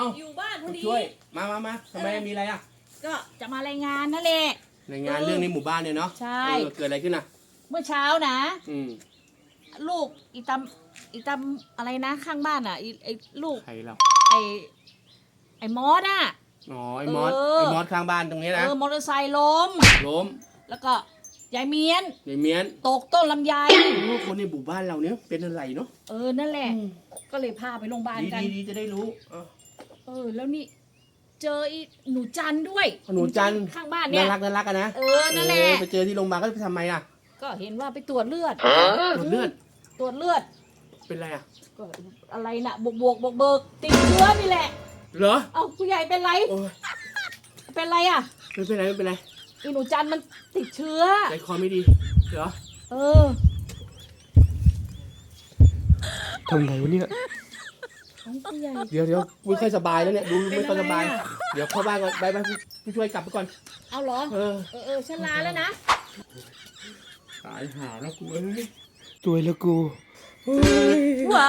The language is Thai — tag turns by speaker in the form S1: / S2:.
S1: อ้า
S2: อยู่บ้านพอดี
S1: ช่วย มามามาทำไมมีอะไรอะ
S2: ก็จะมารายงานนั่นแหละ
S1: ในงาน
S2: เออ
S1: เรื่องในหมู่บ้านเนี่ยเนาะ
S2: ใช่
S1: เออเกิดอะไรขึ้นอะ
S2: เมื่อเช้านะ
S1: อืม
S2: ลูกอีตำอีตำอะไรนะข้างบ้านอะอีไอลูก
S1: ใครเรา
S2: ไอไอมอสอะ
S1: อ๋อ ไอ้มอส
S2: เออ
S1: ไอ้มอสข้างบ้านตรงนี้
S2: เอ
S1: นะ
S2: อมอเตอร์ไซค์ล้ม
S1: ล้ม
S2: แล้วก็ยายเมียน
S1: ยายเมียน
S2: ตกต้นลำไย
S1: โอ้คนในหมู่บ้านเราเนี่ยเป็นอะไรเนาะ
S2: เออนั่นแหละ ก็เลยพาไปโรงพยาบาล
S1: ดี
S2: กัน
S1: ดีดีจะได้รู้ เออ
S2: เออ แล้วนี่ เจออีหนูจันด้วย
S1: หนูจัน
S2: ข้างบ้านเนี่
S1: น่ายรักน่ารักกันนะ
S2: เออนั่นแหละ
S1: เออไปเจอที่โรงพยาบาลก็ไปทำไมอะ
S2: ก็เห็นว่าไปตรวจเลือด
S1: ตรวจเลือด
S2: ตรวจเลือด
S1: เป็นไรอะ
S2: ก็อะไรนะบวกบวกบวกเบิกติดเชื้อนี่แหละ
S1: เหรอ
S2: เอ้าผู้ใหญ่เป็นไร
S1: โอ้ย
S2: เป็นไรอะ
S1: ไม่เป็นไรไม่เป็นไร
S2: อีหนูจันมันติดเชื้อ
S1: ใจคอไม่ดีเหรอ
S2: เออ
S1: ทำไงวะเนี่ย
S2: ของ ผู้ใหญ่
S1: เดี๋ยวเดี๋ยวไม่ค่อยสบายแล้วเนี่ยดูไม่ค่อยสบาย
S2: เป็นอะไรอะ
S1: เดี๋ยวเข้าบ้านก่อนไปไปผู้ผู้ช่วยกลับไปก่อน
S2: เอาเหรอ
S1: เออ
S2: เออเออฉันลาแล้วนะ
S1: ตายหาแล้วกูเอ้ยตัวยแล้วกู
S2: ว้า